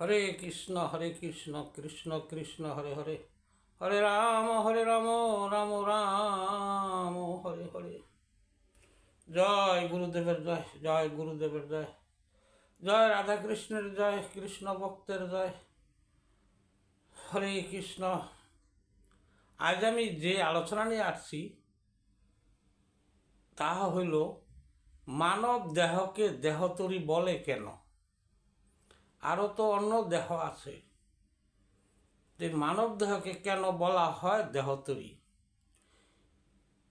হরে কৃষ্ণ হরে কৃষ্ণ কৃষ্ণ কৃষ্ণ, হরে হরে। হরে রাম হরে রাম রাম রাম, হরে হরে। জয় গুরুদেবের জয় জয় গুরুদেবের জয়। জয় রাধা কৃষ্ণের জয়, কৃষ্ণ ভক্তের জয়। হরে কৃষ্ণ। আজ আমি যে আলোচনা নিয়ে আসছি, তাহা হইল, মানব দেহকে দেহতরি বলে কেন? আরও তো অন্য দেহ আছে। যে মানব দেহকে কেন বলা হয় দেহতরি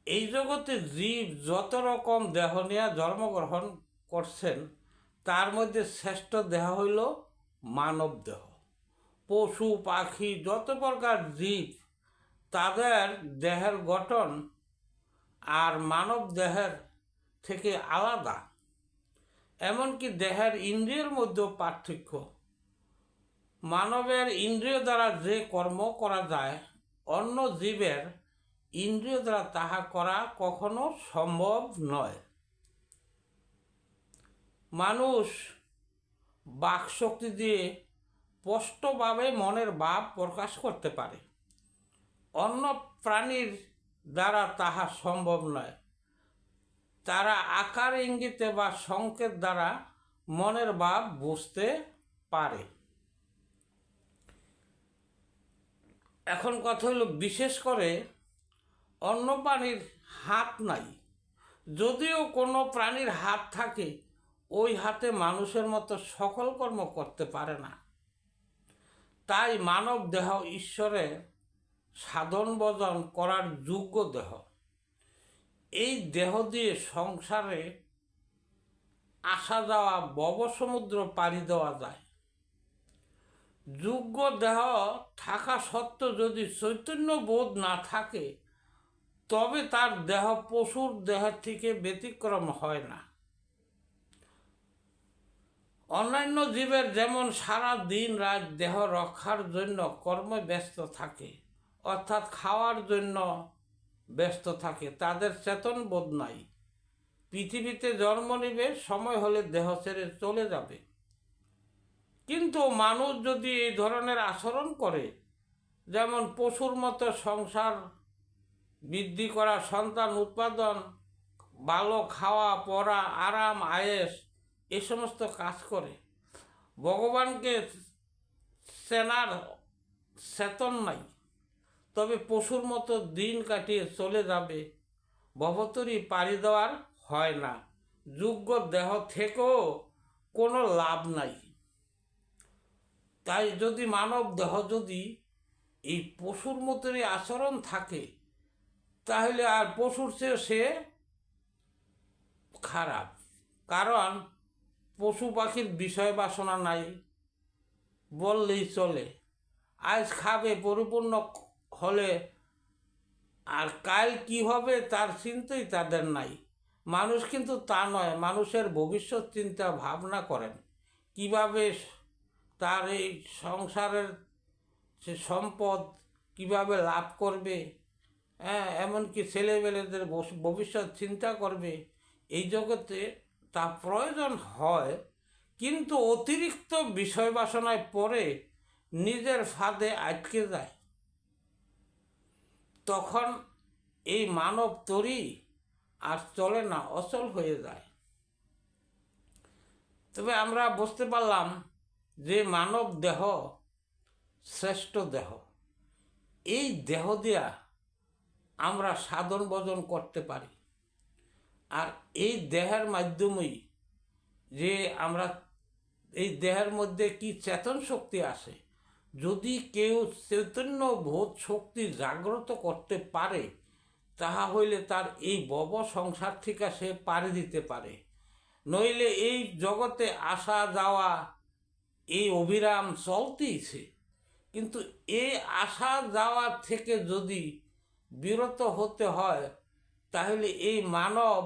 এই জগতে জীব যত রকম দেহ নিয়ে জন্মগ্রহণ করছেন, তার মধ্যে শ্রেষ্ঠ দেহ হইল মানব দেহ। পশু, পাখি, যত প্রকার জীব, তাদের দেহের গঠন আর মানব দেহের থেকে আলাদা। এমনকি দেহের ইন্দ্রিয়ের মধ্যেও পার্থক্য। মানবের ইন্দ্রিয় দ্বারা যে কর্ম করা যায়, অন্য জীবের ইন্দ্রিয় দ্বারা তাহা করা কখনো সম্ভব নয়। মানুষ বাকশক্তি দিয়ে স্পষ্টভাবে মনের ভাব প্রকাশ করতে পারে। অন্য প্রাণীর দ্বারা তাহা সম্ভব নয়। তারা আকার ইঙ্গিতে বা সংকেত দ্বারা মনের ভাব বুঝতে পারে। এখন কথা হলো, বিশেষ করে অন্য প্রাণীর হাত নাই। যদিও কোনো প্রাণীর হাত থাকে, ওই হাতে মানুষের মতো সকল কর্ম করতে পারে না। তাই মানব দেহ ঈশ্বরের সাধন বজন করার যোগ্য দেহ। এই দেহ দিয়ে সংসারে আসা যাওয়া বব সমুদ্র পাড়ি দেওয়া যায়। যোগ্য দেহ থাকা সত্ত্বেও যদি চৈতন্য বোধ না থাকে, তবে তার দেহ পশুর দেহের থেকে ব্যতিক্রম হয় না। অন্যান্য জীবের যেমন সারা দিন রাত দেহ রক্ষার জন্য কর্মে ব্যস্ত থাকে, অর্থাৎ খাওয়ার জন্য ব্যস্ত থাকে, তাদের চেতন বোধ নাই। পৃথিবীতে জন্ম নিবে, সময় হলে দেহ ছেড়ে চলে যাবে। কিন্তু মানুষ যদি এই ধরনের আচরণ করে, যেমন পশুর মতো সংসার বৃদ্ধি করা, সন্তান উৎপাদন, ভালো খাওয়া, পড়া, আরাম, আয়েস, এ সমস্ত কাজ করে, ভগবানকে সেনার চেতন নাই। তবে পশুর মতো দিন কাটিয়ে চলে যাবে। ভবতরী পাড়ি দেওয়ার হয় না। যোগ্য দেহ থেকেও কোনো লাভ নাই। তাই যদি মানব দেহ যদি এই পশুর মতনই আচরণ থাকে, তাহলে আর পশুর চেয়ে সে খারাপ। কারণ পশু পাখির বিষয় বাসনা নাই, বললেই চলে। আজ খাবে পরিপূর্ণ হলে আর কাল কি হবে তার চিন্তাই তাদের নাই। মানুষ কিন্তু তা নয়, মানুষের ভবিষ্যৎ চিন্তা ভাবনা করেন। কীভাবে তার এই সংসারের সে সম্পদ কীভাবে লাভ করবে হ্যাঁ এমনকি ছেলেবেলেদের ভবিষ্যৎ চিন্তা করবে, এই জগতে তা প্রয়োজন হয়। কিন্তু অতিরিক্ত বিষয় বাসনায় পড়ে নিজের ফাঁদে আটকে যায়। তখন এই মানব তরি আর চলে না, অচল হয়ে যায়। তবে আমরা বুঝতে পারলাম যে মানব দেহ শ্রেষ্ঠ দেহ। এই দেহ দিয়া আমরা সাধন ভজন করতে পারি। আর এই দেহের মাধ্যমেই যে আমরা, এই দেহের মধ্যে কি চেতন শক্তি আসে যদি কেউ চৈতন্য বোধ শক্তি জাগ্রত করতে পারে, তাহা হইলে তার এই বব সংসার থেকে সে পাড়ি দিতে পারে। নইলে এই জগতে আসা যাওয়া, এই অবিরাম চলতেইছে। কিন্তু এই আসা যাওয়ার থেকে যদি বিরত হতে হয়, তাহলে এই মানব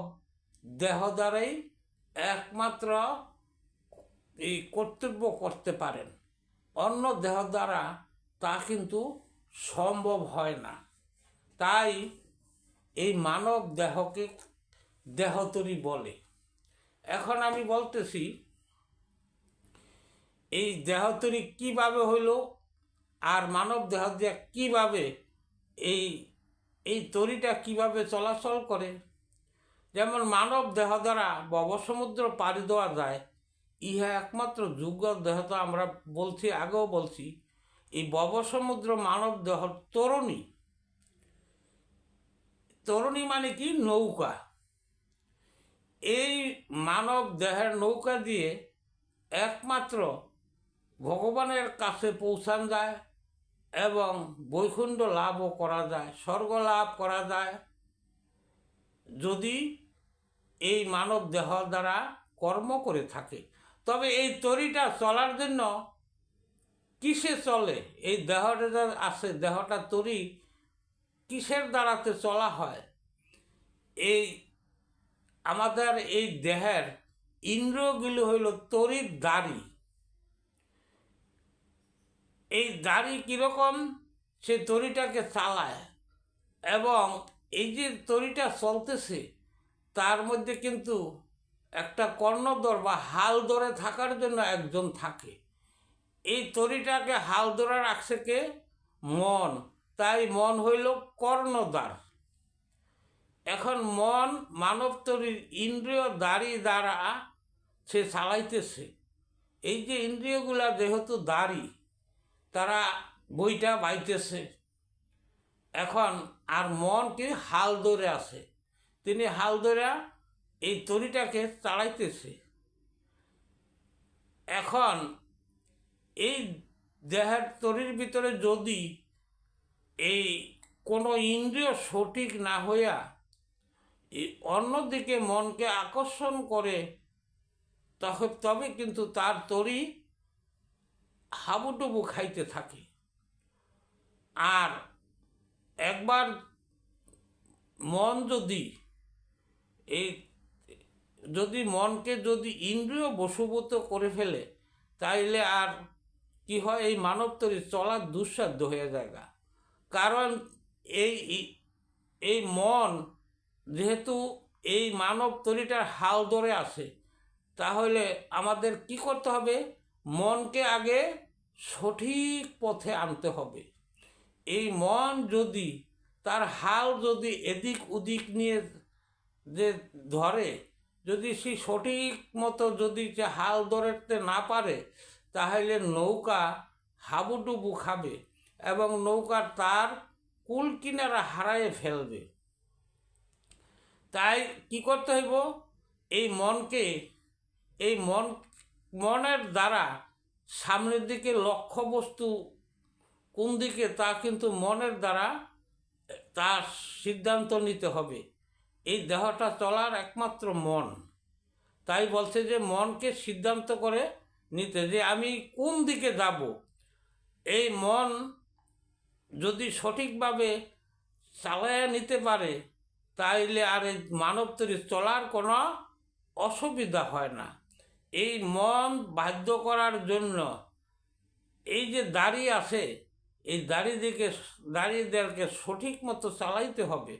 দেহ দ্বারাই একমাত্র এই কর্তব্য করতে পারেন। অন্য দেহ দ্বারা তা কিন্তু সম্ভব হয় না। তাই এই মানব দেহকে দেহতরি বলে। এখন আমি বলতেছি, এই দেহ তৈরি কীভাবে হইল আর মানব দেহ দিয়ে কীভাবে এই এই তরিটা কীভাবে চলাচল করে? যেমন মানব দেহ দ্বারা সমুদ্র পাড়ি দেওয়া যায় ইহা একমাত্র যোগ্য দেহ তো আমরা বলছি, আগেও বলছি। এই সমুদ্র মানব দেহ তরণী। তরণী মানে কি? নৌকা। এই মানব দেহের নৌকা দিয়ে একমাত্র ভগবানের কাছে পৌঁছান যায় এবং বৈকুণ্ঠ লাভও করা যায়, স্বর্গ লাভ করা যায়। যদি এই মানব দেহ দ্বারা কর্ম করে থাকে তবে এই তরিটা চলার জন্য কিসে চলে? এই দেহটা আছে, দেহটা তরি কিসের দ্বারাতে চলা হয়? এই আমাদের এই দেহের ইন্দ্রিয়গুলি হইল তরির দাড়ি। এই দাড়ি কীরকম? সে তরিটাকে চালায় এবং এই যে তরিটা চলতেছে, তার মধ্যে কিন্তু একটা কর্ণদর বা হাল ধরে থাকার জন্য একজন থাকে। এই তরিটাকে হাল ধরে রাখছে কে? মন। তাই মন হইল কর্ণদ্বার এখন মন মানব তরির ইন্দ্রিয় দাড়ি দ্বারা সে চালাইতেছে। এই যে ইন্দ্রিয়গুলা যেহেতু দাড়ি তারা বইটা বাইতেছে। এখন আর মন কি হাল ধরে আছে। তিনি হাল ধরে এই তরিটাকে তাড়াইতেছে। এখন এই দেহের তরির ভিতরে যদি এই কোনো ইন্দ্রিয় সঠিক না হইয়া অন্যদিকে মনকে আকর্ষণ করে, তবে তবে কিন্তু তার তরি হাবুডুবু খাইতে থাকে। আর একবার মন যদি এই যদি মনকে যদি ইন্দ্রিয় বশীভূত করে ফেলে, তাইলে আর কি হয়? এই মানব তরি চলার দুঃসাধ্য হয়ে যায় কারণ এই এই মন যেহেতু এই মানব তরিটার হাল ধরে আছে, তাহলে আমাদের কি করতে হবে? মনকে আগে সঠিক পথে আনতে হবে। এই মন যদি, তার হাল যদি এদিক ওদিক নিয়ে যে ধরে যদি সে সঠিক মতো যদি সে হাল ধরতে না পারে, তাহলে নৌকা হাবুডুবু খাবে এবং নৌকার তার কুল কিনারা হারায়ে ফেলবে। তাই কি করতে হইব? এই মনকে, এই মন, মনের দ্বারা সামনের দিকে লক্ষ্যবস্তু কোন দিকে তা কিন্তু মনের দ্বারা তার সিদ্ধান্ত নিতে হবে। এই দেহটা চলার একমাত্র মন। তাই বলছে যে মনকে সিদ্ধান্ত করে নিতে যে আমি কোন দিকে যাব। এই মন যদি সঠিকভাবে চালায় নিতে পারে, তাইলে আর এই মানব তৈরি চলার কোনো অসুবিধা হয় না। এই মন বাধ্য করার জন্য এই যে দাড়ি আছে, এই দাড়ি দিকে দাড়িদেরকে সঠিক মতো চালাইতে হবে।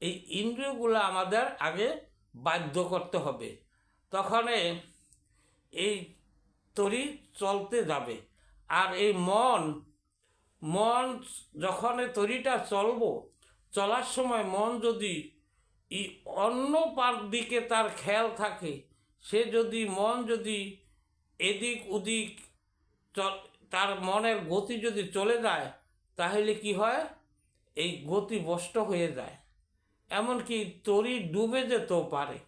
এই ইন্দ্রিয়গুলো আমাদের আগে বাধ্য করতে হবে। তখন এই তরি চলতে যাবে। আর এই মন মন যখন তরিটা চলব, চলার সময় মন যদি এই অন্য পার দিকে তার খেয়াল থাকে, সে যদি মন যদি এদিক ওদিক তার মনের গতি যদি চলে যায়, তাহলে কি হয়? এই গতি বষ্ট হয়ে যায়। এমনকি তরি ডুবে যেতেও পারে।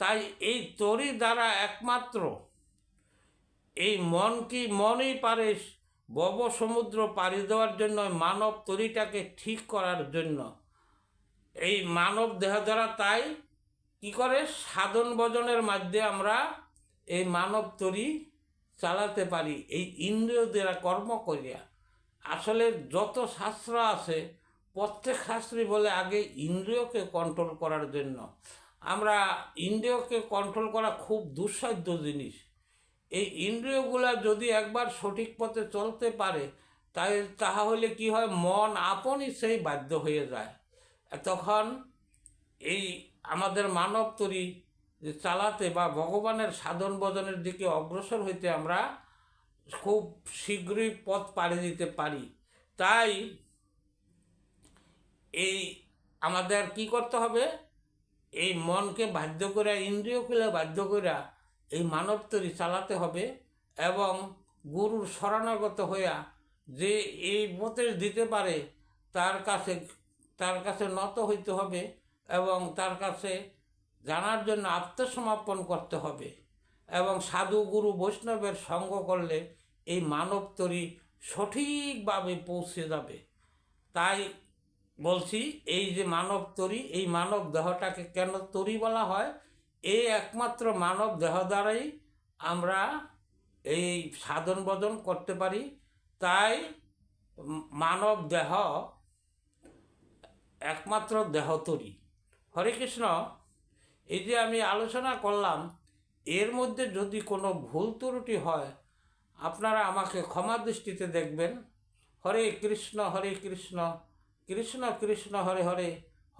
তাই এই তরি দ্বারা একমাত্র এই মন কি মনই পারে বব সমুদ্র পাড়ি দেওয়ার জন্য, মানব তরিটাকে ঠিক করার জন্য। এই মানব দেহ দ্বারা তাই কি করে? সাধন ভজনের মাধ্যমে আমরা এই মানব তরি চালাতে পারি, এই ইন্দ্রিয় দ্বারা কর্ম করিয়া। আসলে যত শাস্ত্র আছে প্রত্যেক শাস্ত্রী বলে আগে ইন্দ্রিয়কে কন্ট্রোল করার জন্য। আমরা ইন্দ্রিয়কে কন্ট্রোল করা খুব দুঃসাধ্য জিনিস। এই ইন্দ্রিয়গুলা যদি একবার সঠিক পথে চলতে পারে, তাই তাহলে কি হয়, মন আপনই সেই বাধ্য হয়ে যায়। তখন এই আমাদের মানব তরি চালাতে বা ভগবানের সাধন বদনের দিকে অগ্রসর হইতে আমরা খুব শীঘ্রই পথ পাড়ি দিতে পারি। তাই এই আমাদের কি করতে হবে? এই মনকে বাধ্য করে ইন্দ্রিয়গুলো বাধ্য করে এই মানব তৈরি চালাতে হবে এবং গুরুর শরণাগত হইয়া যে এই উপদেশ দিতে পারে, তার কাছে তার কাছে নত হইতে হবে এবং তার কাছে জানার জন্য আত্মসমর্পণ করতে হবে এবং সাধু গুরু বৈষ্ণবের সঙ্গ করলে এই মানব তরি সঠিকভাবে পৌঁছে যাবে। তাই বলছি, এই যে মানব তরি, এই মানব দেহটাকে কেন তরি বলা হয়? এই একমাত্র মানব দেহ দ্বারাই আমরা এই সাধন বদন করতে পারি। তাই মানব দেহ একমাত্র দেহ তরি। হরে কৃষ্ণ, এই যে আমি আলোচনা করলাম, এর মধ্যে যদি কোনো ভুল ত্রুটি হয়, আপনারা আমাকে ক্ষমা দৃষ্টিতে দেখবেন। হরে কৃষ্ণ হরে কৃষ্ণ। কৃষ্ণ কৃষ্ণ হরে হরে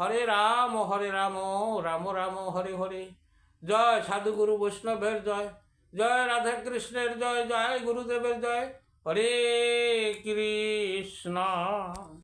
হরে রাম হরে রাম রাম রাম, হরে হরে। জয় সাধুগুরু বৈষ্ণবের জয় জয় রাধা কৃষ্ণের জয় জয় গুরুদেবের জয়। হরে কৃষ্ণ।